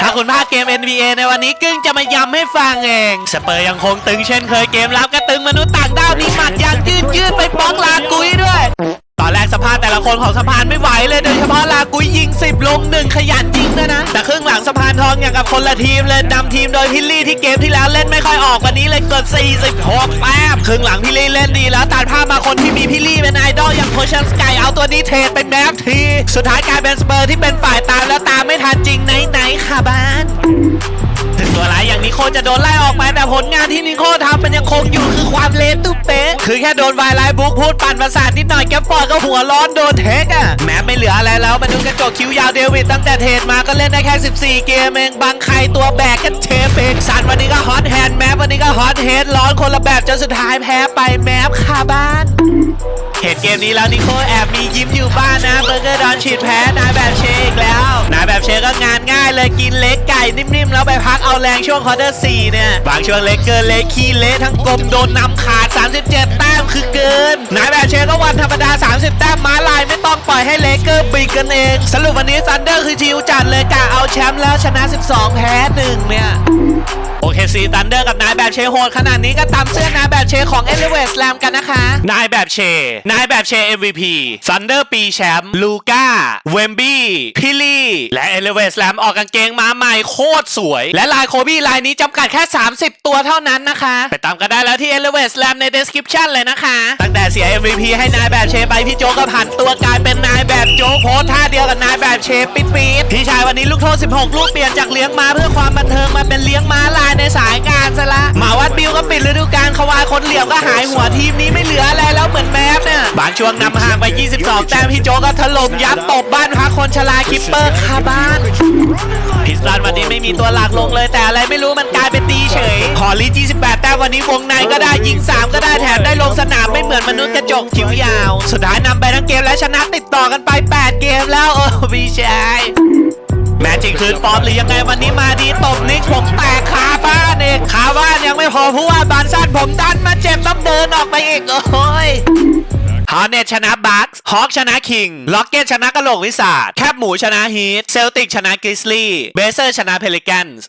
ถ้าคุณพลาดเกม NBA ในวันนี้กึ้งจะมาย้ำให้ฟังเอง สเปอร์ยังคงตึงเช่นเคยเกมรับก็ตึงมนุษย์ต่างดาวมีหมัดยางยืดยืดไปป้องลากุยด้วย ตอนแรกสภาพแต่ละคนของสะพานไม่ไหวเลย โดยเฉพาะลากุยยิง 10 ลงหนึ่งขยันจริงด้วยนะ แต่ครึ่งหลังสะพานทองอย่างกับคนละทีมเลยนำทีมโดยพิลลี่ที่เกมที่แล้วเล่นไม่ค่อยออกวันนี้เลยกด 46แต้มครึ่งหลังพิลลี่เล่นดีแล้วตัดภาพมาคนที่มีพิลลี่เป็นไอดอลอย่างโคชันสกายเอาตัวนี้เทรดเป็นแมฟที สุดท้ายกลายเป็นสเปอร์ที่เป็นฝ่ายตามแล้วตามไม่ทันจริง นิโคจะโดนไล่ออกไปแต่ผลงานที่นิโคทำมันยังคงอยู่คือความเละตุ้เป๊ะคือแค่โดนวไลน์บุ๊กพูดปั่นประสาทนิดหน่อยแกปอดก็หัวร้อนโดนเทคอะแม้ไม่เหลืออะไรแล้วมาดูกระจกคิวยาวเดวิดตั้งแต่เทรดมาก็เล่นได้แค่ 14 เกมเองบางใครตัวแบกกันเชฟเองสันวันนี้ก็ฮอตแฮนด์แมปวันนี้ก็ฮอตเฮดร้อนคนละแบบจนสุดท้ายแพ้ไปแมปคาบ้านเห็นเกมนี้แล้วนิโคแอบมียิ้มอยู่บ้านนะเบอร์เกอร์ดอนฉีดแพ้นายแบบเชอีกแล้ว ก็งานง่ายเลยกินเล็กไก่นิ่มๆ แล้วไปพักเอาแรงช่วงคอร์เตอร์สี่เนี่ยบางช่วงเล็กเกินเล็กขี้เละทั้งกลมโดนนำขาด 37 แต้มคือเกินนายแบบเชก็วันธรรมดา 30 แต้มม้าลายไม่ต้องปล่อยให้เลเกอร์บีกกันเอง สรุปวันนี้ซันเดอร์คือชิวจัดเลยกะเอาแชมป์แล้วชนะ 12 แพ้1เนี่ย เคซีตันเดอร์กับนายแบบเชโหดขนาดนี้ก็ตามเสื้อนายแบบเชของเอลิเวสแลมกันนะคะ นายแบบเช นายแบบเช MVP ซันเดอร์ปีแชมป์ลูก้าเวมบี้พิลี่และเอลิเวสแลมออกกางเกงมาใหม่โคตรสวย และลายโคบี้ลายนี้จำกัดแค่ 30 ตัวเท่านั้นนะคะ ไปตามกันได้แล้วที่เอลิเวสแลมใน description เลยนะคะ ตั้งแต่เสีย MVP ให้นายแบบเชไปพี่โจก็ผันตัวกลายเป็นนายแบบโจโพสท่าเดียวกับนายแบบเชปิดปีดพี่ชายวันนี้ลูกโทษ 16 ลูกเปลี่ยนจากเลี้ยงมาเพื่อความบันเทิง สายงานซะละหมาวัดบิวก็ปิดฤดูกาลเขาวายคนเหลี่ยมก็หายหัวทีมนี้ไม่เหลืออะไรแล้วเหมือนแมฟเนี่ยบางช่วงนำห่างไป 22 แต้มพี่โจก็ถล่มยับตบบ้านพักคนชราคิปเปอร์คาบ้านพิสตันวันนี้ไม่มีตัวหลักลงเลยแต่อะไรไม่รู้มันกลายเป็นตีเฉยขอรี28 แต้มวันนี้วงในก็ได้ยิง 3 ก็ได้แถมได้ลงสนามไม่เหมือนมนุษย์กระจกคิ้วยาว สุดท้ายนำไปทั้งเกมและชนะติดต่อกันไป 8 เกมแล้วโอ้พี่ชาย แมจิกคืนฟอร์มหรือยังไงวันนี้มาดีตบนิกผมแตกขาบ้านเองขาบ้านยังไม่พอผู้ว่าบานสั้นผมดันมาเจ็บต้องเดินออกไปอีก โอ้ยฮอร์เนตชนะบัคส์ฮอคชนะคิง ล็อกเก็ตชนะกะโหลกวิสาดแคบหมูชนะฮีท เซลติกชนะกริสลี่ เบเซอร์ชนะเพลิกันส์